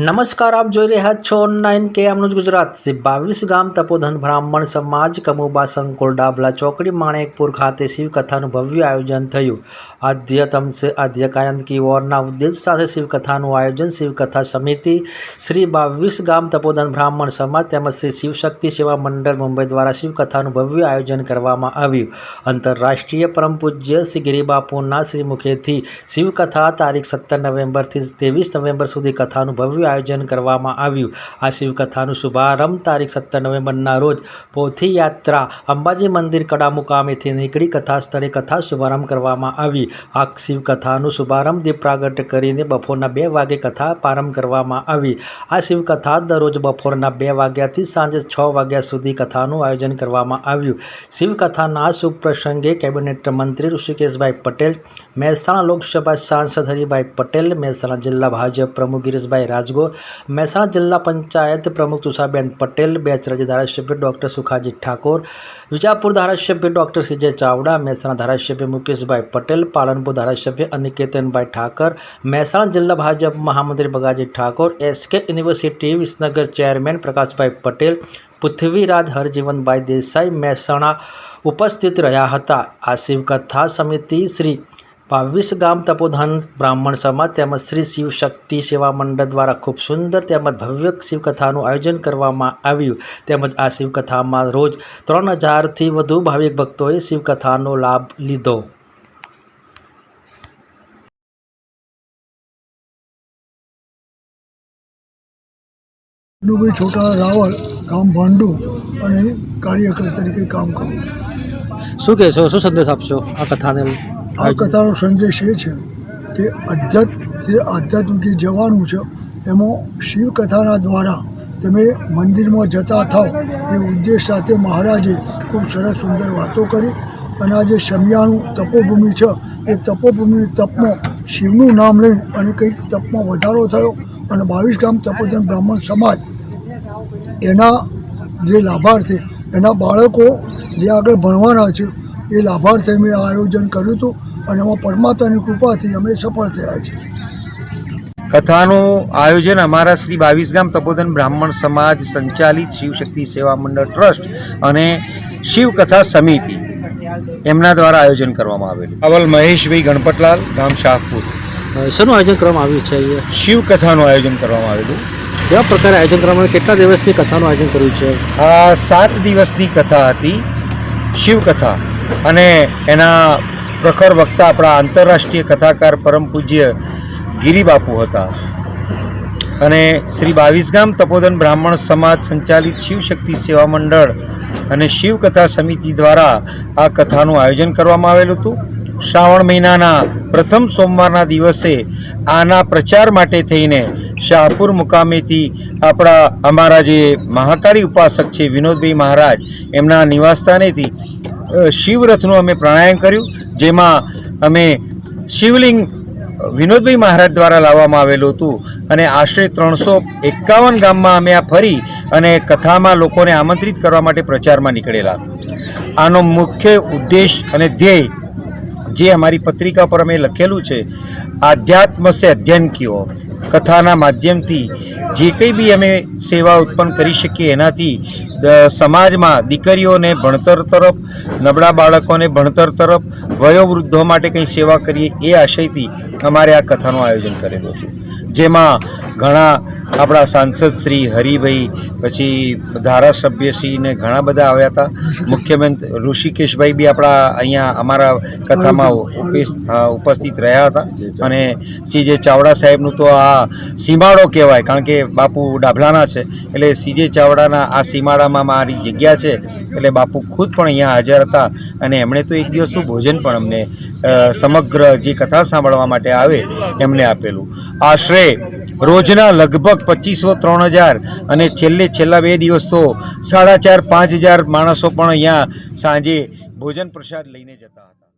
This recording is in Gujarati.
નમસ્કાર, આપ જોઈ રહ્યા છો ઓનલાઈન કે ન્યૂઝ ગુજરાત. શ્રી બાવીસ ગામ તપોધન બ્રાહ્મણ સમાજ કમુબા સંકુલ ડાબલા ચોકડી માણેકપુર ખાતે શિવકથાનું ભવ્ય આયોજન થયું. આદ્યતમ સે આદ્ય કી ઓરના ઉદ્દેશ સાથે શિવકથાનું આયોજન શિવકથા સમિતિ, શ્રી બાવીસ ગામ તપોધન બ્રાહ્મણ સમાજ તેમજ શ્રી શિવશક્તિ સેવા મંડળ મુંબઈ દ્વારા શિવકથાનું ભવ્ય આયોજન કરવામાં આવ્યું. આંતરરાષ્ટ્રીય પરમ પૂજ્ય શ્રી ગિરિબાપુના શ્રીમુખેથી શિવકથા તારીખ સત્તર નવેમ્બરથી ત્રેવીસ નવેમ્બર સુધી કથાનું ભવ્ય આયોજન કરવામાં આવ્યું. આ શિવકથાનું શુભારંભ તારીખ સત્તર નવેમ્બરના રોજ પોથી યાત્રા અંબાજી મંદિર કડા મુકામેથી નીકળી કથા સ્થળે કથા શુભારંભ કરવામાં આવી. આ શિવકથાનું શુભારંભ દીપ પ્રાગટ્ય કરીને બપોરના બે વાગે કથા પ્રારંભ કરવામાં આવી. આ શિવકથા દરરોજ બપોરના બે વાગ્યાથી સાંજે છ વાગ્યા સુધી કથાનું આયોજન કરવામાં આવ્યું. શિવકથાના શુભ પ્રસંગે કેબિનેટ મંત્રી ઋષિકેશભાઈ પટેલ, મહેસાણા લોકસભા સાંસદ હરિભાઈ પટેલ, મહેસાણા જિલ્લા ભાજપ પ્રમુખ ગિરીશભાઈ રાજગોર મહેસાણા જિલ્લા પંચાયત પ્રમુખ તુષાબેન પટેલ બેચરાજી ધારાસભ્ય ડૉક્ટર સુખાજી ઠાકોર, વિજાપુર ધારાસભ્ય ડૉક્ટર સીજે ચાવડા, મહેસાણા ધારાસભ્ય મુકેશભાઈ પટેલ, પાલનપુર ધારાસભ્ય અનિકેતનભાઈ ઠાકર, મહેસાણા જિલ્લા ભાજપ મહામંત્રી Bagaji Thakor SK University Visnagar chairman Prakashbhai Patel, Prithviraj Harjivanbhai Desai Mehsana ઉપસ્થિત રહ્યા હતા. આ શિવકથા સમિતિ શ્રી બાવીસ ગામ તપોધન બ્રાહ્મણ સમાજ તેમજ શ્રી શિવશક્તિ સેવા મંડળ દ્વારા ખૂબ સુંદર તેમજ ભવ્ય શિવકથાનું આયોજન કરવામાં આવ્યું. તેમજ આ શિવકથામાં રોજ ત્રણ હજારથી વધુ ભાવિક ભક્તોએ શિવકથાનો લાભ લીધો. ડુબી છોટા રાવલ ગામ ભાંડુ અને કાર્યકર તરીકે કામ કરું શું કહેશો? શું સંદેશ આપશો આ કથાને આ કથાનો સંદેશ એ છે કે અધ્યાત્મ જે આધ્યાત્મિક જવાનું છે, એમાં શિવકથાના દ્વારા તમે મંદિરમાં જતા થાવ એ ઉદ્દેશ સાથે મહારાજે ખૂબ સરસ સુંદર વાતો કરી. અને આ જે શમિયાણું તપોભૂમિ છે, એ તપોભૂમિ તપમાં શિવનું નામ લઈને અને કંઈક તપમાં વધારો થયો અને બાવીસ ગામ તપોધન બ્રાહ્મણ સમાજ એના જે લાભાર્થી, એના બાળકો જે આગળ ભણવાના છે એ લાભાર્થે મેં આ આયોજન કર્યું હતું અને એમાં પરમાત્માની કૃપાથી અમે સફળ થયા છીએ. કથાનું આયોજન અમારા શ્રી બાવીસ ગામ તપોધન બ્રાહ્મણ સમાજ સંચાલિત શિવશક્તિ સેવા મંડળ ટ્રસ્ટ અને શિવકથા સમિતિ એમના દ્વારા આયોજન કરવામાં આવેલું. અવલ મહેશભાઈ ગણપતલાલ ગામ શાહપુર. શેનું આયોજન કરવામાં આવ્યું છે અહીંયા? શિવકથાનું આયોજન કરવામાં આવેલું. કેવા પ્રકારે આયોજન કરવામાં આવ્યું? કેટલા દિવસની કથાનું આયોજન કર્યું છે? આ સાત દિવસની કથા હતી. શિવકથા. અને એના પ્રખર વક્તા આપણા આંતરરાષ્ટ્રીય કથાકાર પરમ પૂજ્ય ગિરિબાપુ હતા. અને શ્રી બાવીસગામ તપોદન બ્રાહ્મણ સમાજ સંચાલિત શિવશક્તિ સેવા મંડળ અને શિવકથા સમિતિ દ્વારા આ કથાનું આયોજન કરવામાં આવેલું હતું. શ્રાવણ મહિનાના પ્રથમ સોમવારના દિવસે આના પ્રચાર માટે થઈને શાહપુર મુકામેથી આપણા અમારા જે મહાકાળી ઉપાસક છે વિનોદભાઈ મહારાજ, એમના નિવાસસ્થાનેથી શિવરથનું અમે પ્રાણાયામ કર્યું, જેમાં અમે શિવલિંગ વિનોદભાઈ મહારાજ દ્વારા લાવવામાં આવેલું હતું અને આશરે ત્રણસો એકાવન ગામમાં અમે આ ફરી અને કથામાં લોકોને આમંત્રિત કરવા માટે પ્રચારમાં નીકળેલા. આનો મુખ્ય ઉદ્દેશ અને ધ્યેય જે અમારી પત્રિકા પર અમે લખેલું છે આધ્યાત્મ સે અધ્યયન કયો. કથાના માધ્યમથી જે કંઈ બી અમે સેવા ઉત્પન્ન કરી શકીએ એનાથી સમાજમાં દીકરીઓને ભણતર તરફ, નબળા બાળકોને ભણતર તરફ, વયોવૃદ્ધો માટે કંઈ સેવા કરીએ એ આશયથી અમારે આ કથાનું આયોજન કરેલું હતું. જેમાં ઘણા આપણા સાંસદ શ્રી હરિભાઈ પછી ધારાસભ્યશ્રીને ઘણા બધા આવ્યા હતા. મુખ્યમંત્રી ઋષિકેશભાઈ બી આપણા અહીંયા અમારા કથામાં ઉપસ્થિત રહ્યા હતા. અને સીજે ચાવડા સાહેબનું તો આ સીમાડો કહેવાય કારણ કે બાપુ ડાભલાના છે. એટલે સીજે ચાવડાના આ સીમાડામાં મારી જગ્યા છે. એટલે બાપુ ખુદ પણ અહીંયા હાજર હતા. અને એમણે તો એક દિવસનું ભોજન પણ અમને સમગ્ર જે કથા સાંભળવા માટે આવે એમને આપેલું. આશરે રોજના લગભગ પચીસો, ત્રણ હજાર અને છેલ્લે છેલ્લા બે દિવસ તો સાડા ચાર, પાંચ હજાર માણસો પણ અહીંયા સાંજે ભોજન પ્રસાદ લઈને જતા હતા.